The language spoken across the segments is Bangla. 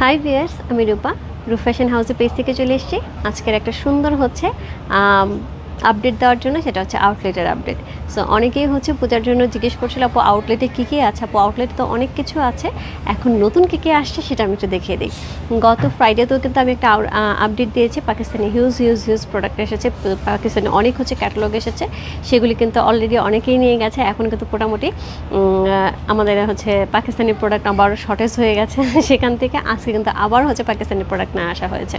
হাই ভিয়ার্স আমি রূপা। রূপ ফ্যাশন হাউসে পেজ থেকে চলে এসেছি। আজকের একটা সুন্দর হচ্ছে আপডেট দেওয়ার জন্য সেটা হচ্ছে আউটলেটের আপডেট সো অনেকেই হচ্ছে পূজার জন্য জিজ্ঞেস করছিল, আপু আউটলেটে কী কী আছে? আপু আউটলেটে তো অনেক কিছু আছে। এখন নতুন কী কী আসছে সেটা আমি একটু দেখিয়ে দিই। গত ফ্রাইডেতেও কিন্তু আমি একটা আপডেট দিয়েছি। Pakistani huge huge huge product এসেছে। পাকিস্তানি অনেক হচ্ছে ক্যাটালগ এসেছে। সেগুলি কিন্তু অলরেডি অনেকেই নিয়ে গেছে। এখন কিন্তু মোটামুটি আমাদের হচ্ছে পাকিস্তানি প্রোডাক্ট আবার শর্টেজ হয়ে গেছে। সেখান থেকে আজকে কিন্তু আবার হচ্ছে পাকিস্তানি প্রোডাক্ট না আসা হয়েছে।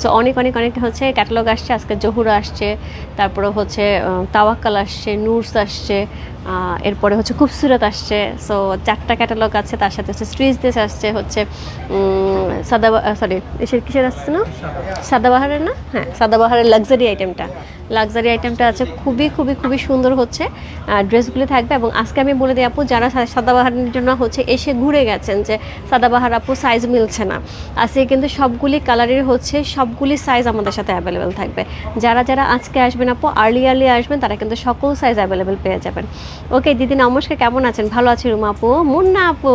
সো অনেক অনেক অনেক হচ্ছে ক্যাটালগ আসছে। আজকে জহুরা আসছে। তারপরে হচ্ছে তাওয়াক্কাল আসছে নুরস আসছে এরপরে হচ্ছে খুবসুরত আসছে সো চারটা ক্যাটালগ আছে, তার সাথে হচ্ছে স্ট্রিজ দেশ আসছে, হচ্ছে সাদা সরি এসের কিসের আসছে না? সাদাবাহারের না? হ্যাঁ সাদাবাহারের লাক্সারি আইটেমটা লাক্সারি আইটেমটা আছে, খুবই খুবই খুবই সুন্দর হচ্ছে ড্রেসগুলি থাকবে এবং আজকে আমি বলে দিই আপু, যারা সাদাবাহারের জন্য হচ্ছে এসে ঘুরে গেছেন যে সাদাবাহার আপু সাইজ মিলছে না, আজকে কিন্তু সবগুলি কালারের হচ্ছে সবগুলি সাইজ আমাদের সাথে অ্যাভেলেবেল থাকবে। যারা যারা আজকে আসবেন আপু আর্লি আর্লি আসবেন, তারা কিন্তু সকল সাইজ অ্যাভেলেবেল পেয়ে যাবেন। ওকে দিদি, নমস্কার। কেমন আছেন? ভালো আছি রুমা আপু। মুন্না আপু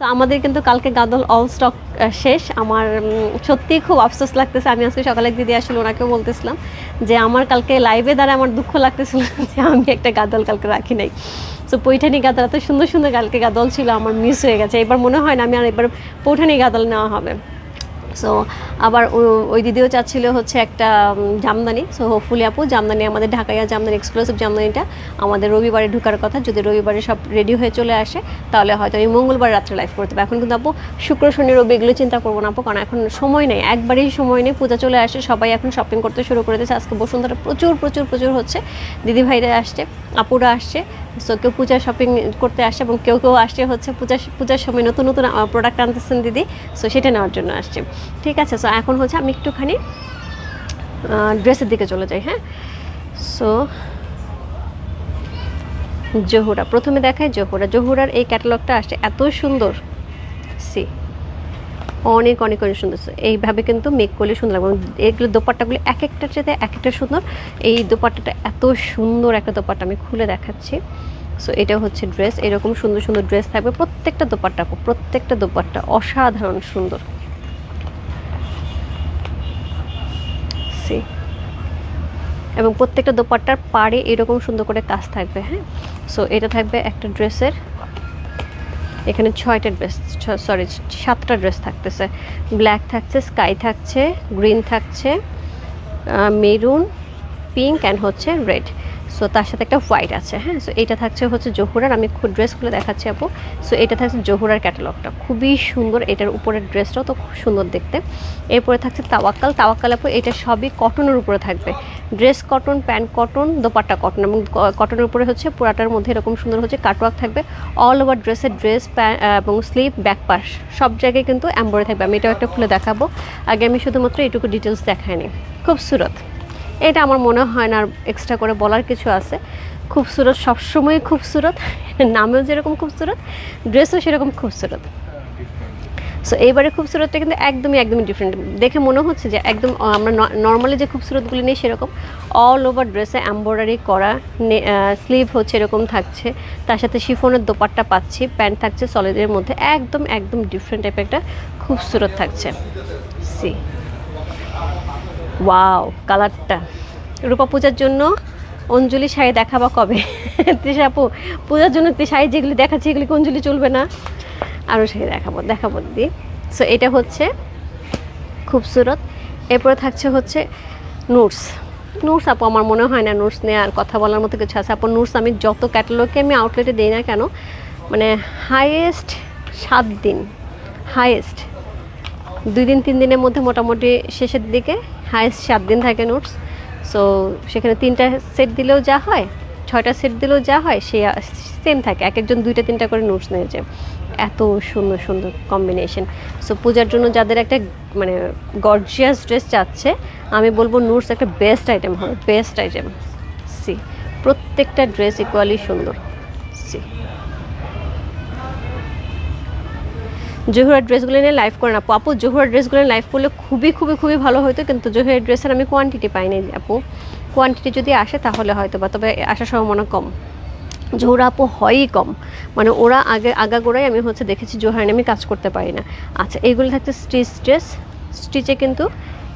তো আমাদের কিন্তু কালকে গাদল অল স্টক শেষ। আমার সত্যি খুব আফসোস লাগতেছে। আমি আজকে সকালে দিদি আসলে, ওনাকেও বলতেছিলাম যে, আমার কালকে লাইভে দ্বারা আমার দুঃখ লাগতেছিল যে, আমি একটা গাদল কালকে রাখি নাই। তো পৈঠানি গাদল, এত সুন্দর সুন্দর কালকে গাদল ছিল, আমার মিস হয়ে গেছে। এবার মনে হয় না আমি আর এবার পৌঠানি গাদল নেওয়া হবে। সো আবার ওই দিদিও চাচ্ছিল হচ্ছে একটা জামদানি। সো হোপফুলি আপু, জামদানি আমাদের ঢাকাইয়া জামদানি এক্সক্লুসিভ জামদানিটা আমাদের রবিবারে ঢোকার কথা। যদি রবিবারে সব রেডি হয়ে চলে আসে, তাহলে হয়তো আমি মঙ্গলবার রাত্রে লাইভ করতে পারব এখন কিন্তু আপু, শুক্র, শনি, রবি এগুলো চিন্তা করব না আপু, কারণ এখন সময় নেই। একবারই সময় নেই, পূজা চলে আসে, সবাই এখন শপিং করতে শুরু করে দিয়েছে আজকে বসুন্ধরা প্রচুর প্রচুর প্রচুর হচ্ছে। দিদি ভাইরা আসছে, আপুরা আসছে। সো কেউ পূজা শপিং করতে আসে এবং কেউ কেউ আসছে হচ্ছে পূজা, পূজার সময় নতুন নতুন প্রোডাক্ট আনতেছেন দিদি। সো সেটা নেওয়ার জন্য আসছে। ঠিক আছে সো এখন হচ্ছে আমি একটুখানি ড্রেসের দিকে চলে যাই হ্যাঁ? সো জহুরা। প্রথমে দেখায় জহুরা। জহুরার এই ক্যাটালগটা আসছে। এত সুন্দর। সি অনেক অনেক অনেক সুন্দর এইভাবে কিন্তু মেক করলে সুন্দর লাগবে এগুলো দোপাট্টাগুলো এক একটার সাথে এক একটা সুন্দর, এই দোপাট্টাটা এত সুন্দর একটা দোপাট্টা আমি খুলে দেখাচ্ছি। সো এটা হচ্ছে ড্রেস এরকম সুন্দর সুন্দর ড্রেস থাকবে প্রত্যেকটা দোপাট্টা প্রত্যেকটা দোপাট্টা অসাধারণ সুন্দর। এবং প্রত্যেকটা দোপাট্টার পাড়ে এরকম সুন্দর করে কাজ থাকবে হ্যাঁ? সো এটা থাকবে একটা ড্রেসের এখানে ছয়টা ড্রেস সরি সাতটা ড্রেস থাকতেছে। ব্ল্যাক থাকছে স্কাই থাকছে গ্রিন থাকছে মেরুন পিঙ্ক অ্যান্ড হচ্ছে রেড সো তার সাথে একটা হোয়াইট আছে হ্যাঁ? সো এটা থাকছে হচ্ছে জহুরার, আমি খুব ড্রেসগুলো দেখাচ্ছি আপু। সো এটা থাকছে জহুরার ক্যাটালগটা খুবই সুন্দর এটার উপরের ড্রেসটাও তো খুব সুন্দর দেখতে। এরপরে থাকছে তাওয়াক্কাল। তাওয়াক্কাল আপু, এটা সবই কটনের উপরে থাকবে। Dress cotton pant cotton dupatta cotton এবং কটনের উপরে হচ্ছে পুরাটার মধ্যে এরকম সুন্দর হচ্ছে কাটওয়ার্ক থাকবে। অল ওভার ড্রেসের ড্রেস প্যান্ট এবং স্লিভ ব্যাক পাশ সব জায়গায় কিন্তু এম্বয়ডারি থাকবে। আমি এটাও একটা খুলে দেখাবো। আগে আমি শুধুমাত্র এটুকু ডিটেলস দেখাইনি। খুবসুরত এটা আমার মনে হয় না আর এক্সট্রা করে বলার কিছু আছে। খুবসুরত সবসময় খুবসুরত, নামেও যেরকম খুবসুরত ড্রেসও সেরকম খুবসুরত। সো এইবারে খুবসুরতটা কিন্তু একদমই একদমই ডিফারেন্ট দেখে মনে হচ্ছে যে একদম আমরা নর্মালি যে খুবসুরতগুলি নেই সেরকম অল ওভার ড্রেসে এম্ব্রয়ডারি করা স্লিভ হচ্ছে এরকম থাকছে। তার সাথে শিফনের দোপাট্টা পাচ্ছি, প্যান্ট থাকছে সলিডের মধ্যে। একদম একদম ডিফারেন্ট টাইপের একটা খুবসুরত থাকছে। সি ওয়াও কালারটা রূপা পূজার জন্য অঞ্জলি শাড়ি দেখাবা কবে? তৃষা আপু, পূজার জন্য শাড়ি যেগুলি দেখাচ্ছি, এগুলি অঞ্জলি চলবে না? আরও শাড়ি দেখাবো দেখাবো দিদি। সো এটা হচ্ছে খুবসুরত। এরপরে থাকছে হচ্ছে নুটস নুটস আপু, আমার মনে হয় না নুটস নিয়ে আর কথা বলার মতো কিছু আছে। আপু নুটস আমি যত ক্যাটালগে আমি আউটলেটে দিই না কেন মানে হাইয়েস্ট সাত দিন। হাইয়েস্ট দুই দিন, তিন দিনের মধ্যে মোটামুটি শেষের দিকে হাইয়েস্ট সাত দিন থাকে নোটস সো সেখানে তিনটা সেট দিলেও যা হয়, ছয়টা সেট দিলেও যা হয়, সে সেম থাকে। এক একজন দুইটা তিনটা করে নোটস নিয়ে যায় এত সুন্দর সুন্দর কম্বিনেশন সো পূজার জন্য যাদের একটা মানে গর্জিয়াস ড্রেস চাচ্ছে আমি বলব নোটস একটা বেস্ট আইটেম হবে বেস্ট আইটেম সি প্রত্যেকটা ড্রেস ইকুয়ালি সুন্দর সি জহুরার ড্রেসগুলো নিয়ে লাইভ করে না আপু আপু জহুরার ড্রেসগুলো লাইভ করলে খুবই খুবই খুবই ভালো হতো কিন্তু জহুরের ড্রেসের আমি কোয়ান্টিটি পাইনি আপু। কোয়ান্টিটি যদি আসে তাহলে হয়তো বা, তবে আসার সম্ভাবনা কম। জোহরা আপু হয়ই কম। মানে ওরা আগে, আগাগোড়াই আমি হচ্ছে দেখেছি জোহরানি আমি কাজ করতে পারি না। আচ্ছা এইগুলি থাকছে স্টিচ ড্রেস স্টিচে কিন্তু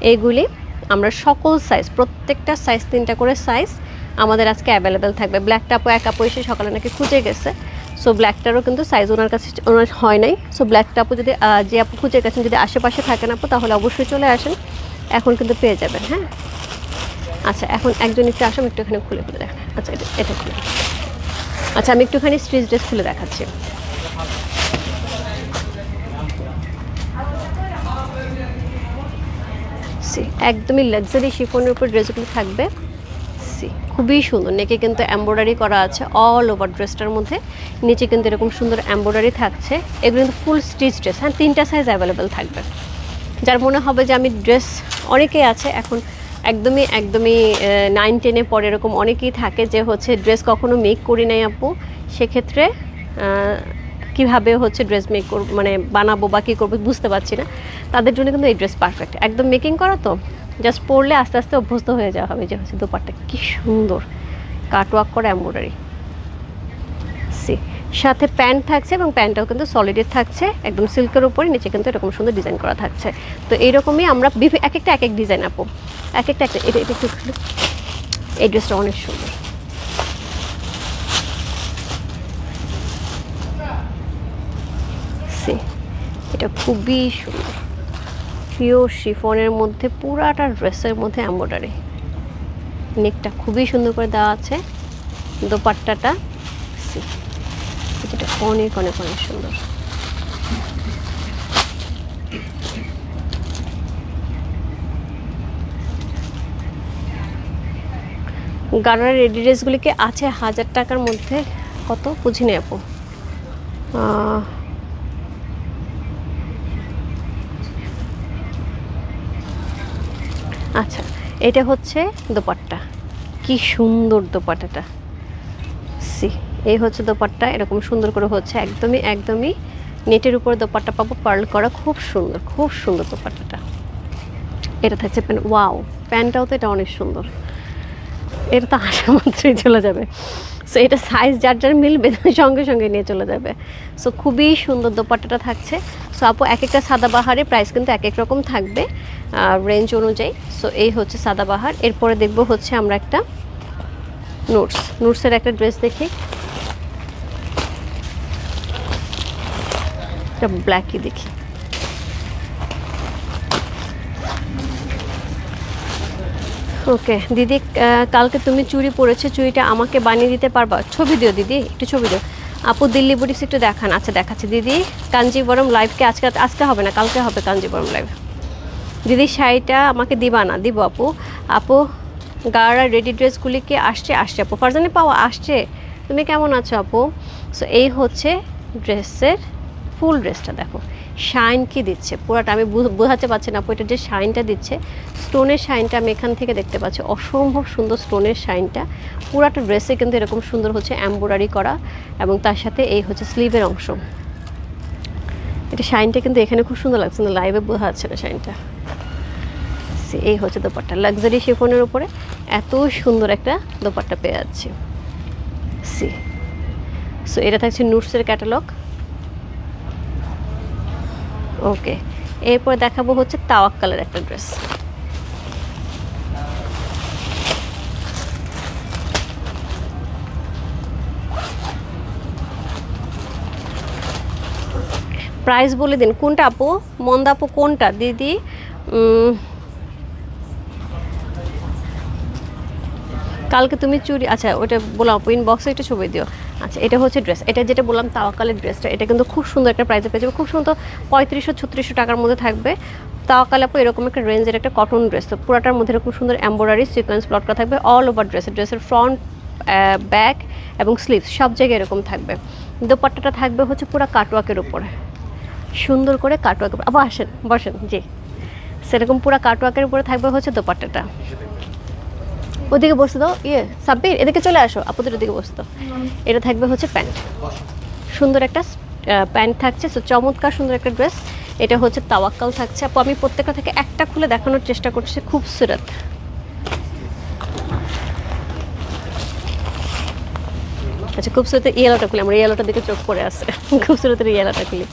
এইগুলি আমরা সকল সাইজ প্রত্যেকটা সাইজ তিনটা করে সাইজ আমাদের আজকে অ্যাভেলেবেল থাকবে। ব্ল্যাকটা আপু, এক আপু এসে সকালে নাকি খুঁজে গেছে। সো ব্ল্যাকটারও কিন্তু সাইজ ওনার কাছে ওনার হয় নাই। সো ব্ল্যাকটা আপু যদি যে আপু খুঁজে গেছেন, যদি আশেপাশে থাকেন আপু, তাহলে অবশ্যই চলে আসেন। এখন কিন্তু পেয়ে যাবেন হ্যাঁ? আচ্ছা এখন একজন একটু আসুন, একটু এখানে খুলে খুলে দেখেন। আচ্ছা এটা এটা খুলে আচ্ছা আমি একটুখানি স্ট্রিচ ড্রেস খুলে দেখাচ্ছি। একদমই লাক্সারি শিফনের উপর ড্রেসগুলো থাকবে। সি খুবই সুন্দর। নেকে কিন্তু এমব্রয়ডারি করা আছে অল ওভার ড্রেসটার মধ্যে। নিচে কিন্তু এরকম সুন্দর এমব্রয়ডারি থাকছে। এগুলো কিন্তু ফুল স্টিচ ড্রেস হ্যাঁ তিনটা সাইজ অ্যাভেলেবেল থাকবে। যার মনে হবে যে আমি ড্রেস অনেকেই আছে, এখন একদমই একদমই নাইন টেনে পরে এরকম অনেকেই থাকে যে হচ্ছে ড্রেস কখনো মেক করি নাই আপু। সেক্ষেত্রে কীভাবে হচ্ছে ড্রেস মেক করব মানে বানাবো বা কী করব বুঝতে পারছি না। তাদের জন্য কিন্তু এই ড্রেস পারফেক্ট একদম মেকিং করা তো? জাস্ট পরলে আস্তে আস্তে অভ্যস্ত হয়ে যাওয়া হবে যে হচ্ছে দোপারটা কী সুন্দর। কাটওয়ার্ক করা এম্ব্রয়ডারি সি সাথে প্যান্ট থাকছে এবং প্যান্টটাও কিন্তু সলিডের থাকছে, একদম সিল্কের উপরে, নিচে কিন্তু এরকম সুন্দর ডিজাইন করা থাকছে। তো এইরকমই আমরা বিভি এক একটা এক এক ডিজাইন আপু এক একটা একটা এটা এটা একটু। এই ড্রেসটা অনেক সুন্দর। সি এটা খুবই সুন্দর। পিওর শিফনের মধ্যে, পুরাটা ড্রেসের মধ্যে এম্ব্রয়ডারি নেকটা খুবই সুন্দর করে দেওয়া আছে। দোপাট্টাটা যেটা অনেক অনেক অনেক সুন্দর। গাড়ার রেডি ড্রেসগুলিকে আছে হাজার টাকার মধ্যে। কত? বুঝিনি আপু। আচ্ছা এটা হচ্ছে দোপাট্টা। কি সুন্দর দোপাট্টাটা। সি, এই হচ্ছে দোপাট্টা, এরকম সুন্দর করে হচ্ছে একদমই একদমই নেটের উপরে দোপাট্টা পাবো, পার্ল করা খুব সুন্দর খুব সুন্দর দোপাট্টাটা। এটা থাকছে প্যান্ট ওয়াও প্যান্টটাও তো এটা অনেক সুন্দর। এটা তো আসা মাত্রই চলে যাবে। সো এটা সাইজ যার যার মিলবে, সঙ্গে সঙ্গে নিয়ে চলে যাবে। সো খুবই সুন্দর দোপাট্টাটা থাকছে। সো আপু এক একটা সাদাবাহারে প্রাইস কিন্তু এক এক রকম থাকবে। রেঞ্জ অনুযায়ী। সো এই হচ্ছে সাদাবাহার। এরপরে দেখব হচ্ছে আমরা একটা নোটস নোটসের একটা ড্রেস দেখি। একটা ব্ল্যাকই দেখি। ওকে দিদি কালকে তুমি চুড়ি পরেছো চুড়িটা আমাকে বানিয়ে দিতে পারবা? ছবি দিও, দিদি, একটু ছবি দিও। আপু, দিল্লি বুটিক্স একটু দেখান। আচ্ছা দেখাচ্ছি। দিদি, কাঞ্জিবরম লাইভকে আজকে আজকে হবে না, কালকে হবে কাঞ্জিবরম লাইভ দিদি শাড়িটা আমাকে দিবা না, দিব আপু। আপু, গাড়া রেডি ড্রেসগুলি কি আসছে? আসছে আপু। ফারজানি পাওয়া আসছে। তুমি কেমন আছো আপু? সো এই হচ্ছে ড্রেসের ফুল ড্রেসটা, দেখো। শাইন কি দিচ্ছে? পুরাটা আমি বোঝাতে পারছি না আপু, এটা যে শাইনটা দিচ্ছে, স্টোনের শাইনটা আমি এখান থেকে দেখতে পাচ্ছি। অসম্ভব সুন্দর স্টোনের শাইনটা। পুরাটা ড্রেসে কিন্তু এরকম সুন্দর হচ্ছে এম্ব্রয়ডারি করা এবং তার সাথে এই হচ্ছে স্লিভের অংশ। এটা শাইনটা কিন্তু এখানে খুব সুন্দর লাগছে না লাইভে বোঝা যাচ্ছে না শাইনটা। সে এই হচ্ছে দোপাট্টা। লাক্সারি শিফনের উপরে এত সুন্দর একটা দোপাট্টা পেয়ে যাচ্ছি। সি সো এটা থাকছে নুটসের ক্যাটালগ ওকে এরপর দেখাবো হচ্ছে তাওয়াক্কালের একটা ড্রেস প্রাইস বলে দিন। কোনটা আপু? মন্দা আপু কোনটা? দিদি কালকে তুমি চুরি আচ্ছা ওটা বললাম আপু ইনবক্সে একটা ছবি দিও। আচ্ছা এটা হচ্ছে ড্রেস এটা যেটা বললাম তাওয়াকালের ড্রেসটা এটা কিন্তু খুব সুন্দর একটা প্রাইসে পেয়ে যাবে, খুব সুন্দর, পঁয়ত্রিশশো, ছত্রিশশো টাকার মধ্যে থাকবে। তাওয়াকাল আপু এরকম একটা রেঞ্জের একটা কটন ড্রেস তো পুরাটার মধ্যে এরকম সুন্দর এম্ব্রয়ডারি সিকোয়েন্স প্লট করা থাকবে অল ওভার ড্রেসের ড্রেসের ফ্রন্ট ব্যাক এবং স্লিভস সব জায়গায় এরকম থাকবে। দোপাট্টাটা থাকবে হচ্ছে পুরো কাটওয়ার্কের উপরে। সুন্দর করে কাটওয়ার্কের উপর আবার আসেন, বসেন, জি। সেরকম পুরো কাটওয়ার্কের উপরে থাকবে হচ্ছে দোপাট্টাটা। ওদিকে বসতে দাও। ইয়ে সাব্বির, এদিকে চলে আসো। আপুদের ওদিকে বসতে দাও। এটা থাকবে হচ্ছে প্যান্ট। সুন্দর একটা প্যান্ট থাকছে। সো চমৎকার সুন্দর একটা ড্রেস। এটা হচ্ছে তাওয়াক্কাল থাকছে। আপু, আমি প্রত্যেকটা থেকে একটা খুলে দেখানোর চেষ্টা করছি। খুব সুরত। আচ্ছা খুব সুরতের ইয়েলোটা খুলি। আমার ইয়েলোটা দিকে চোখ পড়ে আছে। খুব সুরতের ইয়েলোটা খুলি।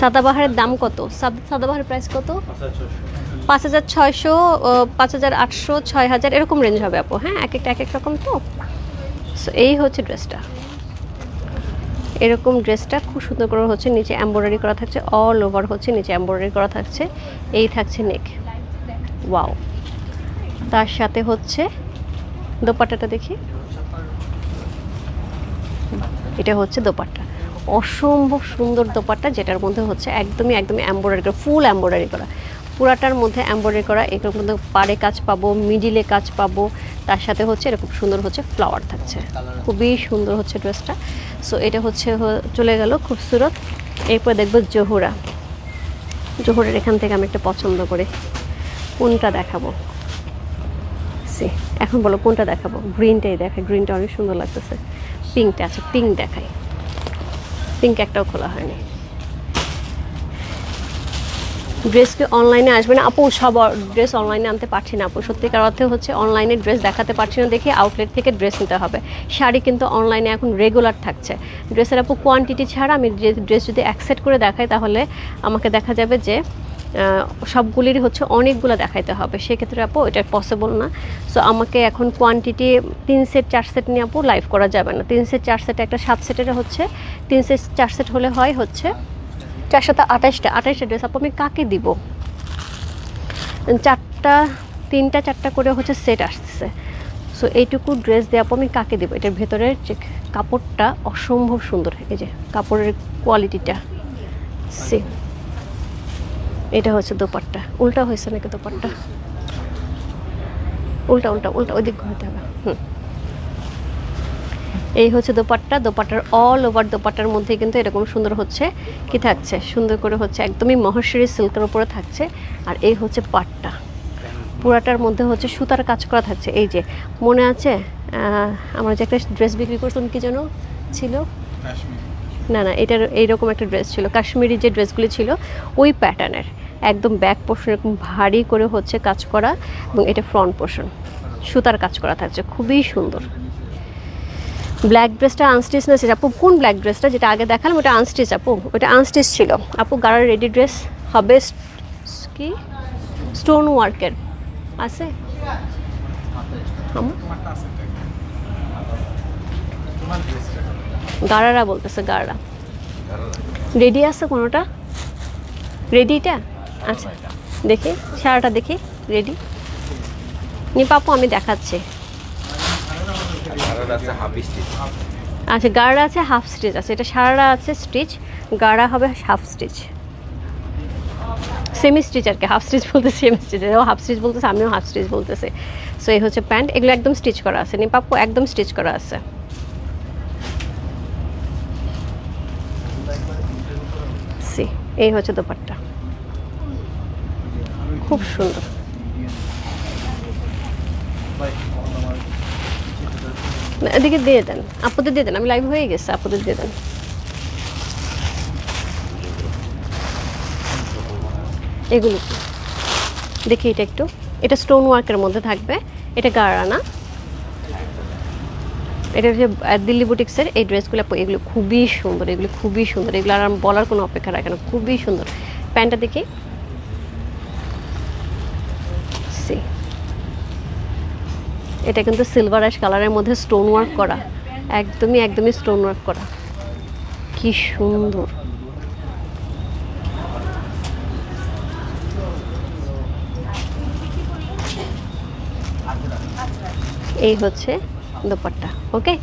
সাদাবাহারের দাম কত? সাদ- সাদাবাহারের প্রাইস কত? পাঁচ হাজার ছয়শো পাঁচ হাজার আটশো, ছয় হাজার, এরকম রেঞ্জ হবে আপু হ্যাঁ? এক একটা, এক এক রকম তো? সো এই হচ্ছে ড্রেসটা এরকম ড্রেসটা খুব সুন্দর করে হচ্ছে নিচে এম্ব্রয়ডারি করা থাকছে অল ওভার হচ্ছে নিচে এম্ব্রয়ডারি করা থাকছে। এই থাকছে নেক ওয়াও তার সাথে হচ্ছে দোপাট্টাটা দেখি। এটা হচ্ছে দোপাট্টা। অসম্ভব সুন্দর দোপাট্টা, যেটার মধ্যে হচ্ছে একদমই একদমই এম্ব্রয়ডারি করা ফুল এম্ব্রয়ডারি করা। পুরাটার মধ্যে এম্ব্রয়ডারি করা এটার মধ্যে পাড়ে কাজ পাবো মিডিলে কাজ পাবো, তার সাথে হচ্ছে এরকম সুন্দর হচ্ছে ফ্লাওয়ার থাকছে। খুবই সুন্দর হচ্ছে ড্রেসটা সো এটা হচ্ছে চলে গেল খুবসুরত। এরপর দেখব জহুরা। জহুরের এখান থেকে আমি একটা পছন্দ করি। কোনটা দেখাবো? সি, এখন বলো কোনটা দেখাবো? গ্রিনটাই দেখাই গ্রিনটা অনেক সুন্দর লাগতেছে। পিঙ্কটা আছে পিঙ্ক দেখাই। পিঙ্ক একটাও খোলা হয়নি। ড্রেস কি অনলাইনে আসবে না? আপু, সব ড্রেস অনলাইনে আনতে পারছি না আপু। সত্যিকার অর্থে হচ্ছে অনলাইনে ড্রেস দেখাতে পারছি না। দেখি আউটলেট থেকে ড্রেস নিতে হবে। শাড়ি কিন্তু অনলাইনে এখন রেগুলার থাকছে। ড্রেসের আপু কোয়ান্টিটি ছাড়া আমি ড্রেস যদি অ্যাকসেপ্ট করে দেখাই, তাহলে আমাকে দেখা যাবে যে আহ, সবগুলিরই হচ্ছে অনেকগুলো দেখাইতে হবে। সেক্ষেত্রে আপু এটা পসিবল না। সো আমাকে এখন কোয়ান্টিটি তিন সেট চার সেট নিয়ে আপু লাইভ করা যাবে না। তিন সেট চার সেট একটা সাত সেটের হচ্ছে। তিন সেট চার সেট হলে হয় হচ্ছে চারশোটা আঠাশটা। আঠাশটা ড্রেস আপু আমি কাকে দিব? চারটা তিনটা চারটা করে হচ্ছে সেট আসছে। সো এইটুকু ড্রেস দিয়ে আপু আমি কাকে দেবো? এটার ভেতরের যে কাপড়টা অসম্ভব সুন্দর। এই যে কাপড়ের কোয়ালিটিটা সে এটা হচ্ছে দোপাট্টা। উল্টা হয়েছে নাকি দোপাট্টা? উল্টা উল্টা উল্টা ওই দিক ঘুরতে হবে। হুম। এই হচ্ছে দোপাট্টা। দোপাট্টার অল ওভার দোপাট্টার মধ্যে কিন্তু এরকম সুন্দর হচ্ছে। কি থাকছে? সুন্দর করে হচ্ছে একদমই মহেশ্বরী সিল্কের উপরে থাকছে। আর এই হচ্ছে পাটটা। পুরাটার মধ্যে হচ্ছে সুতার কাজ করা থাকছে। এই যে মনে আছে? আমরা যে একটা ড্রেস বিক্রি করতাম কি যেন ছিল? না না এটার এইরকম একটা ড্রেস ছিল। কাশ্মীরি যে ড্রেসগুলি ছিল ওই প্যাটার্নের একদম ব্যাক পোর্শন এরকম ভারী করে হচ্ছে কাজ করা এবং এটা ফ্রন্ট পোর্শন সুতার কাজ করা থাকছে, খুবই সুন্দর। ব্ল্যাক ড্রেসটা আনস্টিচ না আপু কোন ব্ল্যাক ড্রেসটা যেটা আগে দেখালাম, ওটা আনস্টিচ আপু। ওটা আনস্টিচ ছিল। আপু গাড়ার রেডি ড্রেস হবে কি? স্টোন ওয়ার্কের আছে গাড়ারা বলতেছে গাড়া রেডি আছে কোনোটা? রেডিটা আচ্ছা দেখি সারাটা দেখি রেডি নি পাপু আমি দেখাচ্ছি। সারা আচ্ছা গাড়া আছে হাফ স্টিচ আছে। এটা সারারা আছে স্টিচ গাড়া হবে হাফ স্টিচ সেমি স্টিচ আর কি হাফ স্টিচ বলতে সেমি স্টিচ ও হাফ স্টিচ বলতেছে আমিও হাফ স্টিচ বলতেছি। সো এই হচ্ছে প্যান্ট এগুলো একদম স্টিচ করা আছে। নিপাপ্পু একদম স্টিচ করা আছে। সি এই হচ্ছে দোপাট্টা। খুব সুন্দর। এদিকে দিয়ে দেন। আপুদের দিয়ে দেন, আমি লাইভ হয়ে গেছে, আপুদের দিয়ে দেন। এগুলো দেখি এটা একটু। এটা স্টোন ওয়ার্কের মধ্যে থাকবে। এটা গাড়া না। এটা হচ্ছে দিল্লি বুটিক্সের এই ড্রেসগুলো এগুলো খুবই সুন্দর, এগুলো খুবই সুন্দর। এগুলো আর বলার কোনো অপেক্ষা রাখে না, খুবই সুন্দর। প্যান্টটা দেখি সি এটা কিন্তু সিলভার অ্যাশ কালারের মধ্যে স্টোন ওয়ার্ক করা। একদমই একদমই স্টোন ওয়ার্ক করা। কি সুন্দর। এই হচ্ছে দোপাট্টা ওকে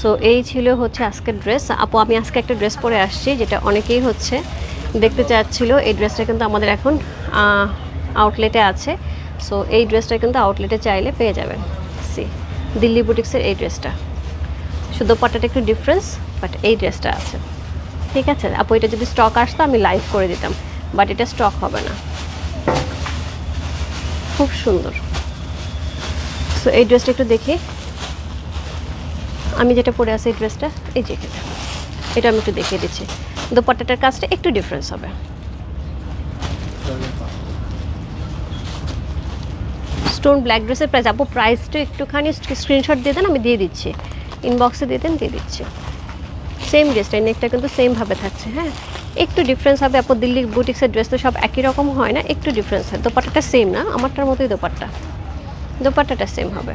সো এই ছিল হচ্ছে আজকের ড্রেস আপু, আমি আজকে একটা ড্রেস পরে আসছি, যেটা অনেকেই হচ্ছে দেখতে চাচ্ছিল। এই ড্রেসটা কিন্তু আমাদের এখন আউটলেটে আছে। সো এই ড্রেসটা কিন্তু আউটলেটে চাইলে পেয়ে যাবেন। সি দিল্লি বুটিক্সের এই ড্রেসটা। শুধু দোপাট্টাটা একটু ডিফারেন্স বাট এই ড্রেসটা আছে। ঠিক আছে? আপু, এটা যদি স্টক আসতো, আমি লাইভ করে দিতাম। বাট এটা স্টক হবে না। খুব সুন্দর। সো এই ড্রেসটা একটু দেখি। আমি যেটা পরে আছি এই ড্রেসটা, এই যে এটা আমি একটু দেখিয়ে দিচ্ছি। দোপাট্টাটার কাজটা একটু ডিফারেন্স হবে। স্টোন ব্ল্যাক ড্রেসের প্রাইস আপু প্রাইসটা একটুখানি স্ক্রিনশট দিয়ে দেন, আমি দিয়ে দিচ্ছি। ইনবক্সে দিয়ে দেন, দিয়ে দিচ্ছি। সেম ড্রেসটা নেকটা কিন্তু সেমভাবে থাকছে হ্যাঁ? একটু ডিফারেন্স হবে, আপু দিল্লি বুটিক্সের ড্রেস তো সব একই রকম হয় না, একটু ডিফারেন্স হয়। দোপাট্টাটা সেম না, আমারটার মতোই দোপাট্টা। দোপাট্টাটা সেম হবে।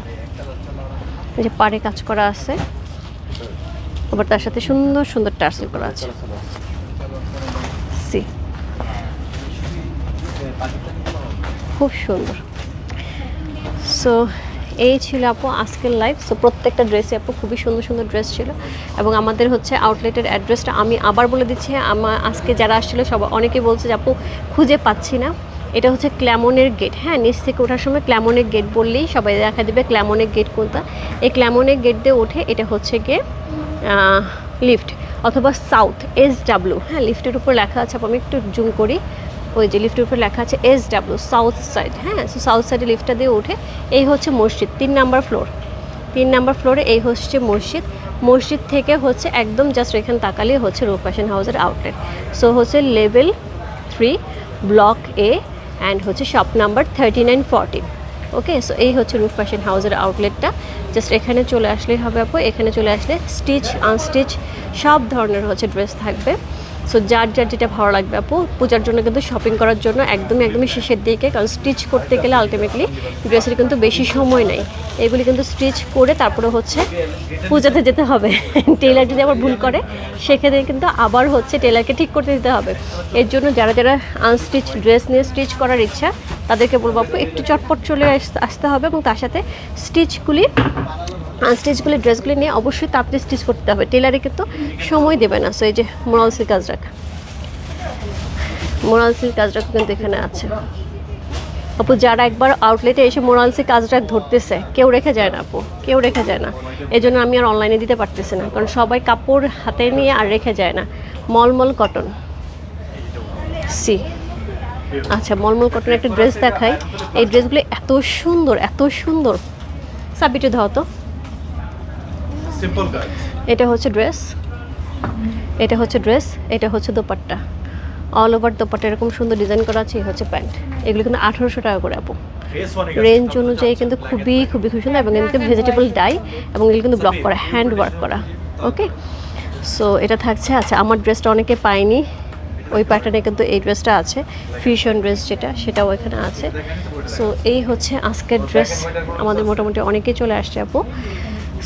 যে পাড়ে কাজ করা আছে, আবার তার সাথে সুন্দর সুন্দর টার্সেল করা আছে। সি খুব সুন্দর। সো এই ছিল আপু আজকের লাইভ সো প্রত্যেকটা ড্রেসে আপু খুবই সুন্দর সুন্দর ড্রেস ছিল। এবং আমাদের হচ্ছে আউটলেটের অ্যাড্রেসটা আমি আবার বলে দিচ্ছি আমার আজকে যারা আসছিল সব অনেকে বলছে যে আপু খুঁজে পাচ্ছি না। এটা হচ্ছে ক্ল্যামনের গেট হ্যাঁ নিচ থেকে ওঠার সময় ক্ল্যামনের গেট বললেই সবাই দেখা দেবে ক্ল্যামনের গেট কোনটা। এই ক্ল্যামনের গেট দিয়ে ওঠে এটা হচ্ছে গিয়ে লিফট অথবা সাউথ এস ডাব্লিউ হ্যাঁ লিফটের উপর লেখা আছে, আপু, আমি একটু জুম করি। ওই যে লিফটের উপরে লেখা আছে এস ডাব্লিউ সাউথ সাইড হ্যাঁ? সো সাউথ সাইডে লিফটটা দিয়ে উঠে এই হচ্ছে মসজিদ, তিন নাম্বার ফ্লোর তিন নাম্বার ফ্লোরে এই হচ্ছে মসজিদ। মসজিদ থেকে হচ্ছে একদম জাস্ট এখানে তাকালেই হচ্ছে রূপ ফ্যাশন হাউসের আউটলেট সো হচ্ছে level three block A and হচ্ছে shop number thirty nine forty okay so এই হচ্ছে রূপ ফ্যাশন হাউসের আউটলেটটা জাস্ট এখানে চলে আসলেই হবে আপু। এখানে চলে আসলে স্টিচ আনস্টিচ সব ধরনের হচ্ছে ড্রেস থাকবে। সো যার যার যেটা ভালো লাগবে আপু, পূজার জন্য কিন্তু শপিং করার জন্য একদমই একদমই শেষের দিকে, কারণ স্টিচ করতে গেলে আলটিমেটলি ড্রেসের কিন্তু বেশি সময় নেই। এগুলি কিন্তু স্টিচ করে তারপরে হচ্ছে পূজাতে যেতে হবে। টেলার যদি আবার ভুল করে, সেক্ষেত্রে কিন্তু আবার হচ্ছে টেলারকে ঠিক করতে দিতে হবে। এর জন্য যারা যারা আনস্টিচ ড্রেস নিয়ে স্টিচ করার ইচ্ছা, তাদেরকে বলব আপু, একটু চটপট চলে আস- আসতে হবে এবং তার সাথে স্টিচগুলি আনস্টিচগুলি ড্রেসগুলি নিয়ে অবশ্যই তাড়াতাড়ি স্টিচ করতে হবে। টেলারে কিন্তু সময় দেবে না। সো এই যে মোরাল সিল্ক কাজরাক মোরাল সিল্ক কাজরাক কিন্তু এখানে আছে। আপু, যারা একবার আউটলেটে এসে মোরাল সিল্ক কাজরাক ধরতেছে, কেউ রেখে যায় না আপু। কেউ রেখে যায় না। এই জন্য আমি আর অনলাইনে দিতে পারতেছি না। কারণ সবাই কাপড় হাতে নিয়ে আর রেখে যায় না। মলমল কটন সি আচ্ছা মলমল কটনের একটা ড্রেস দেখাই। এই ড্রেসগুলো এত সুন্দর এত সুন্দর। সাবিটে দাও তো। সিম্পল কাজ এটা হচ্ছে ড্রেস এটা হচ্ছে ড্রেস এটা হচ্ছে দোপাট্টা। অল ওভার দোপাট্টা এরকম সুন্দর ডিজাইন করা আছে এই হচ্ছে প্যান্ট। এগুলো কিন্তু আঠারোশো টাকা করে আপু। রেঞ্জ অনুযায়ী কিন্তু খুবই খুবই খুব সুন্দর এবং কিন্তু ভেজিটেবল ডাই এবং এগুলো কিন্তু ব্লক করা হ্যান্ড ওয়ার্ক করা ওকে সো এটা থাকছে আচ্ছা আমার ড্রেসটা অনেকে পায়নি। ওই প্যাটার্নে কিন্তু এই ড্রেসটা আছে ফিউশন ড্রেস যেটা সেটাও এখানে আছে। সো এই হচ্ছে আজকের ড্রেস আমাদের মোটামুটি অনেকেই চলে আসছে আপু।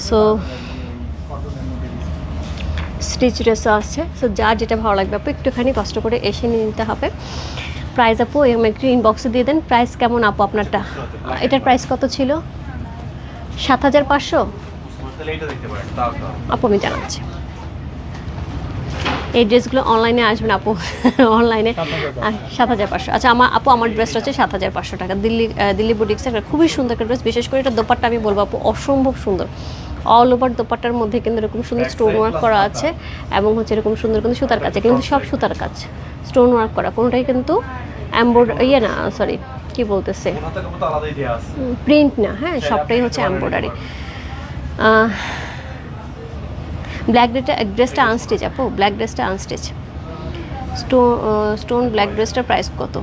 সো স্টিচ ড্রেসও আছে। সো যার যেটা ভালো লাগবে, আপু একটুখানি কষ্ট করে এসে নিয়ে নিতে হবে। প্রাইস আপু এরকম একটু ইনবক্সে দিয়ে দেন। প্রাইস কেমন আপু আপনারটা? এটার প্রাইস কত ছিল? সাত হাজার পাঁচশো? আপু, আমি জানাচ্ছি। এই ড্রেসগুলো অনলাইনে আসবেন আপু। অনলাইনে সাত হাজার পাঁচশো। আচ্ছা আমার আপু, আমার ড্রেসটা হচ্ছে সাত হাজার পাঁচশো টাকা। দিল্লি দিল্লি বুটিক্সের একটা খুবই সুন্দর একটা ড্রেস বিশেষ করে এটা দোপাট্টা আমি বলব, আপু, অসম্ভব সুন্দর। অল ওভার দোপাট্টার মধ্যে কিন্তু এরকম সুন্দর স্টোন ওয়ার্ক করা আছে এবং হচ্ছে এরকম সুন্দর কিন্তু সুতার কাজ কিন্তু সব সুতার কাজ স্টোন ওয়ার্ক করা কোনোটাই কিন্তু অ্যাম্বোর্ড ইয়ে না সরি কি বলতেছে? প্রিন্ট না হ্যাঁ সবটাই হচ্ছে এমব্রয়ডারি ব্ল্যাক ড্রেসটা ড্রেসটা আনস্টিচ আপু ব্ল্যাক ড্রেসটা আনস্টিচ স্টোন স্টোন ব্ল্যাক ড্রেসটার প্রাইস কত?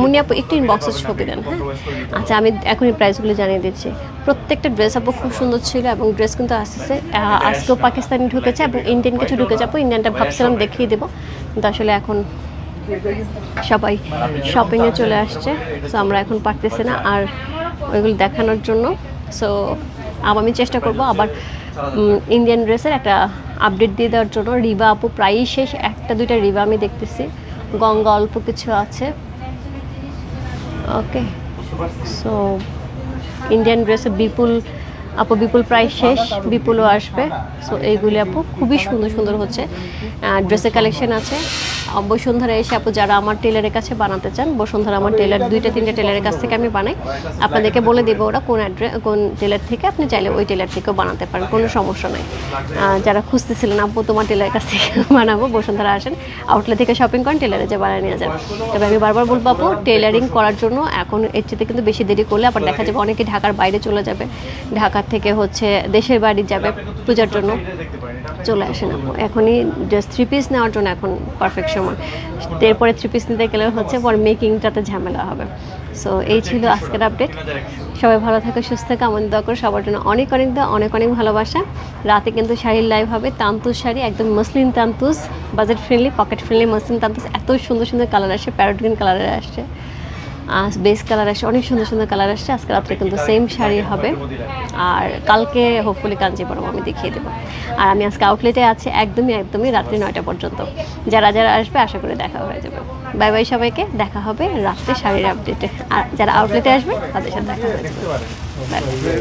মুনি আপু, একটু ইনবক্সে ছবি দেন হ্যাঁ? আচ্ছা আমি এখনই প্রাইসগুলো জানিয়ে দিচ্ছি। প্রত্যেকটা ড্রেস আপু খুব সুন্দর ছিল এবং ড্রেস কিন্তু আসছে আজকেও পাকিস্তানি ঢুকেছে এবং ইন্ডিয়ান কিছু ঢুকেছে আপু ইন্ডিয়ানটা ভাবছিলাম দেখিয়ে দেবো। কিন্তু আসলে এখন সবাই শপিংয়ে চলে আসছে সো আমরা এখন পারতেছি না আর ওইগুলো দেখানোর জন্য। সো আমি চেষ্টা করব আবার ইন্ডিয়ান ড্রেসের একটা আপডেট দিয়ে দেওয়ার জন্য। রিবা আপু প্রায়ই শেষ, একটা, দুইটা রিবা আমি দেখতেছি। গঙ্গা অল্প কিছু আছে। ওকে সো ইন্ডিয়ান ড্রেসে বিপুল, আপু বিপুল প্রায় শেষ, বিপুলও আসবে। সো এইগুলি আপু খুবই সুন্দর সুন্দর হচ্ছে। ড্রেসের কালেকশন আছে। বসুন্ধরা এসে আপু যারা আমার টেলারের কাছে বানাতে চান বসুন্ধরা আমার টেলার দুইটা তিনটা টেলারের কাছ থেকে আমি বানাই। আপনাদেরকে বলে দেবো ওরা কোন অ্যাড্রেস কোন টেলার থেকে আপনি চাইলে ওই টেলার থেকেও বানাতে পারেন কোনো সমস্যা নাই। যারা খুঁজতেছিলেন আপু তোমার টেলারের কাছ থেকে বানাবো বসুন্ধরা আসেন আউটলেট থেকে শপিং করেন টেলারে যে বানিয়ে নিয়ে যান। তবে আমি বারবার বলব আপু টেলারিং করার জন্য এখন এর চেয়ে কিন্তু বেশি দেরি করলে আবার দেখা যাবে অনেকে ঢাকার বাইরে চলে যাবে। ঢাকার থেকে হচ্ছে দেশের বাড়ি যাবে পূজার জন্য। চলে আসেন আপু এখনই জাস্ট থ্রি পিস নেওয়ার জন্য এখন পারফেক্ট সময়। এরপরে থ্রি পিস নিতে গেলে হচ্ছে পর মেকিংটাতে ঝামেলা হবে। সো এই ছিল আজকের আপডেট সবাই ভালো থাকো, সুস্থ থাকো। আমাদের দোয়া করো সবার জন্য অনেক অনেক দেওয়া অনেক অনেক ভালোবাসা। রাতে কিন্তু শাড়ির লাইভ হবে, তান্তুস শাড়ি, একদম মুসলিম তান্তুস বাজেট ফ্রেন্ডলি পকেট ফ্রেন্ডলি মসলিন তান্তুস। এত সুন্দর সুন্দর কালার আসে প্যারোট গ্রিন কালারের আসছে বেস কালার আসছে অনেক সুন্দর সুন্দর কালার আসছে। আজকে রাত্রে কিন্তু সেম শাড়ি হবে। আর কালকে হোপফুলি কাঞ্জিপুরম আমি দেখিয়ে দেবো। আর আমি আজকে আউটলেটে আছি, একদমই একদমই রাত্রি নয়টা পর্যন্ত। যারা যারা আসবে, আশা করি দেখা হয়ে যাবে। বাই বাই সবাইকে, দেখা হবে রাত্রে শাড়ির আপডেটে আর যারা আউটলেটে আসবে, তাদের সাথে দেখা হয়ে যাবে। Bye bye